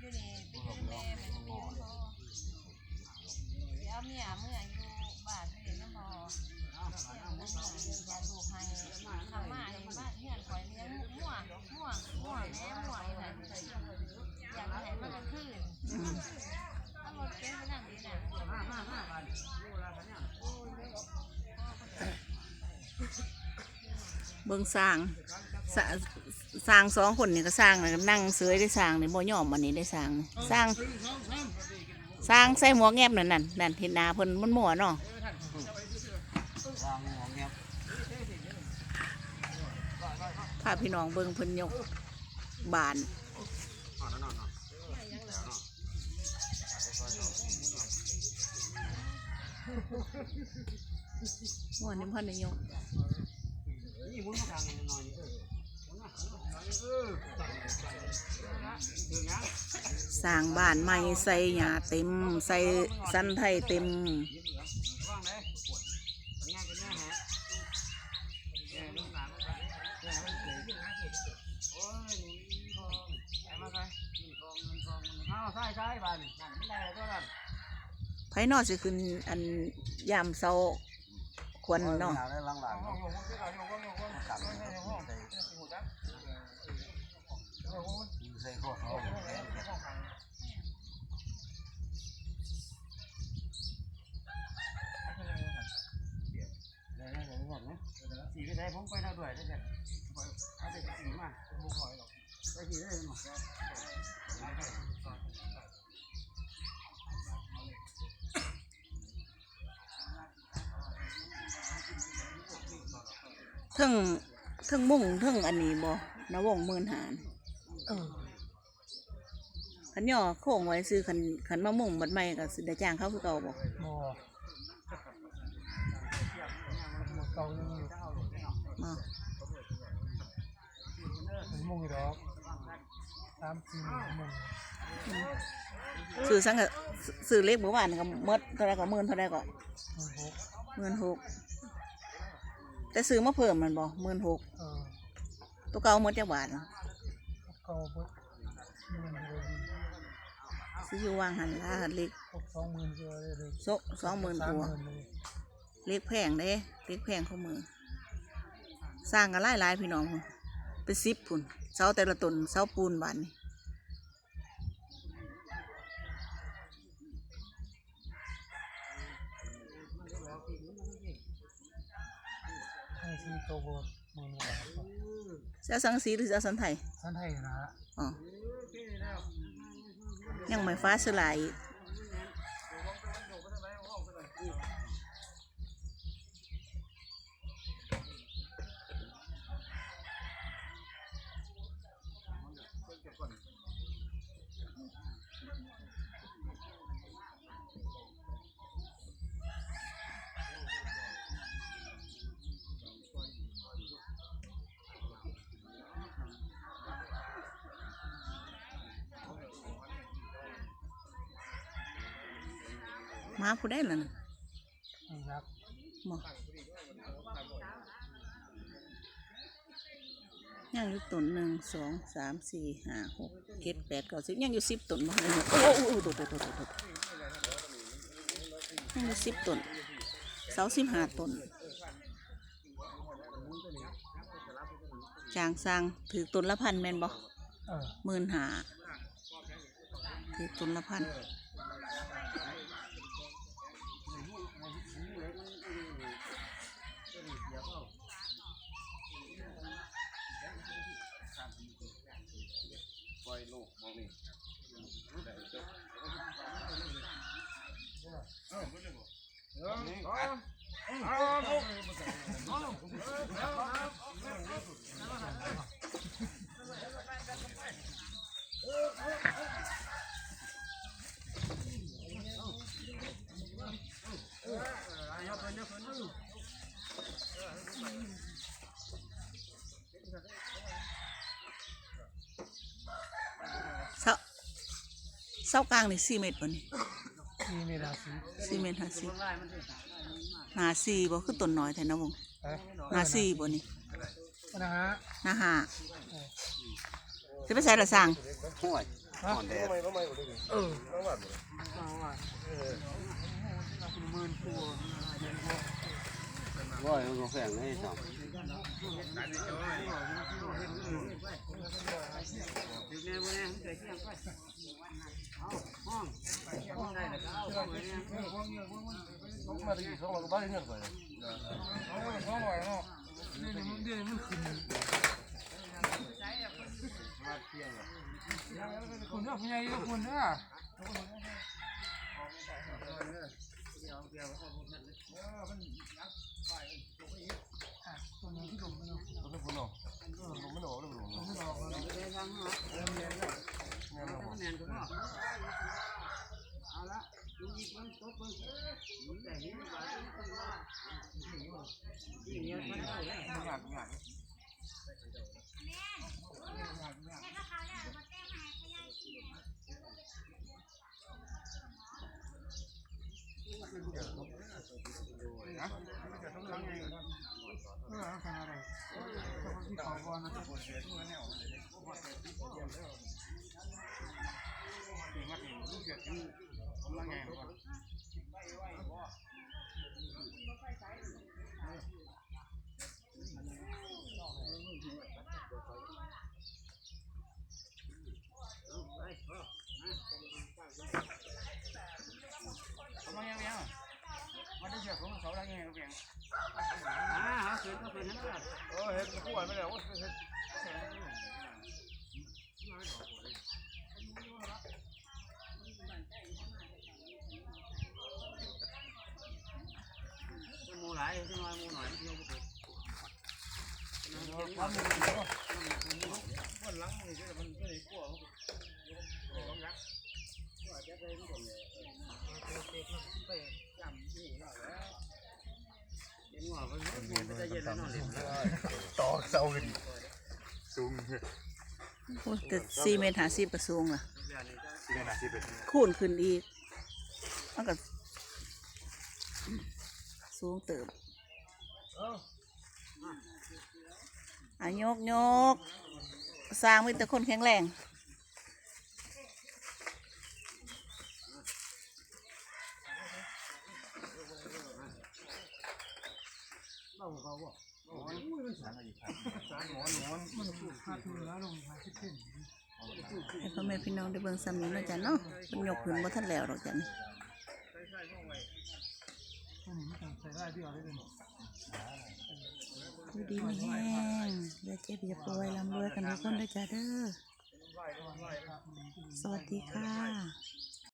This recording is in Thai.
อยู่นี่ไปอยู่แม่ไปอยู่พ่อเดี๋ยวเมียเมื่ออยู่บ้านไปเรียนน้ำพออยากลูกให้ทำมาในบ้านเฮียนคอยเลี้ยงมั่วมั่วมั่วแม่มั่วอีหลานอยากให้มันก็ขึ้นถ้ารถเป็นไปนั่งดีน่ะเบิ่งสร้าง สร้างสร้างสองคนนี่ก็สร้างแล้วก็นั่งเสยได้สร้างนี่บ่ยอมอันนี้ได้สร้างนี่สร้าง สร้างใส่หมวกแงบนั่นนั่นนั่นเห็นหน้าเพิ่นมันหมัวเนาะวางหัวเงียบพาพี่น้องเบิ่งเพิ่นยกบานหม้อนี่เพิ่นได้ยก สร้างบ้านใหม่ใส่หญ้าเต็ม ใส่สันไทยเต็มว่ายนแน่ฮะแย่ลูกหลานลูกหลานแย่มันเกิดขึ้นนะโอ้ยนี่ทออันไม่ได้ตัวนั้นไผนอสิขึ้นอันยามเช้าควรเนาะ ได้หลังหลังใสีไปไหนผมไปแล้วด้วยได้เอาแต่สีมาบุกหอยหรอกไปสีได้หมดทั้งทั้งมุ่งทั้งอันนี้บ่นวงหมื่นหารเออ ขันย่อโค้งไว้ซื้อขันขันมะมุ่งบัดใหม่ก็สิได้จ้างเขาคือเก่าบ่บ่เก่ายังอยู่มาเป็นมุงดอกสามสี่มุงซื้อสังกะซื้อเล็กเมื่อวานนี่ก็หมดเท่าไรก็หมื่นเท่าไรก็มุงหกหมื่นหกแต่ซื้อมาเพิ่มมันบ่หมื่นหกเออตัวเก่าหมดจักบาทเนาะเก่าเบิดนี่มันเลย ซื้ออยู่วางหันละเล็กหกสองหมื่นเยอะเลยเลยโซสองหมื่นสามตัวหมื่นเลยเล็กแพงเด้เล็กแพงเข้ามือ สร้างกันหลายหลายๆพี่น้องพุ่นเป็นสิบพุ่นเสาแต่ละต้นเสาปูนบานนี่ให้สี่ตัวบนหมื่นกว่าเสาสังสีหรือเสาสันไทยท่านไทยนะฮะอ๋อ ยังไม่ฟ้าสลายอีกมาผู้ได้ล่ะน่ะนี่ครับบ่ยังอยู่ต้นหนึ่งสองสามสี่ห้าหกเจ็ดแปดเก้าสิบยังอยู่สิบต้นบ่ได้หมดโอ้โหโอ้โหโดดโดดโดดโดดยังอยู่สิบต้นเสาสิบห้าต้นจางสร้างถือต้นละพันแม่นบ่เออหมื่นหาถือต้นละพัน ปล่อยลูกมองนี่ เสาเสากลางนี่สี่เมตรบ่นี่ นี่มีราศีสี่เมตรห้าสิบหนาสี่บ่คือต้นน้อยแท้นะวงเอ้ยหนาสี่บ่นี่นะฮะหนาห้าจะไปใส่ละสร้างห่วยอ่อนแดดทำไมทำไมหมดเลยเออน้องหวานหมดเลยเอาว่ะเออหมื่นตัวว่าอย่างกาแฟนี่สองอยู่ในวันนี้มันเกิดเที่ยง ห้องไว้เนี่ย มาตะกี้สองเราก็บ้านเงินไปเลย คนเนาะผู้ใหญ่ก็คนเนาะ ตัวนี้คนออกลงไม่ออกเลยลง ได้ทางเนาะ งานเรา แมนก็เนาะเอาละดู อีกมันตบมันแต่นี่มันว่าที่เนี่ยมันได้แล้วอยากอยาก มายังยังมาได้เสียของเขาได้ไงก็เพียงอ่าเขาเกิดก็เป็นนั่นแหละ เออเห็ดกู้ไปแล้วเห็ดหมูหลายที่น้อยหมูหน่อยที่เขาไปความมันก็วันหลังมันก็มันก็เลยกู้เย็นหัวมันมันจะเย็นแล้วนอนเล่น ต่อเสากันสูงโอ้ยแต่สี่เมตรหาสิบกระสูงล่ะที่ไหนที่เป็นคูณขึ้นอีกมันก็สูงเติบอะยกยกสร้างมีแต่คนแข็งแรง ให้พ่อแม่พี่น้องได้เบิ่งซ้ำนี้เนาะจ้ะเนาะมันยกขึ้นบ่ทันแล้วหรอกจ้ะนี่อยู่ดีมีแห้งอย่าเจ็บอย่าป่วยร่ำรวยกันทุกคนด้วยจ้ะเด้อ สวัสดีค่ะ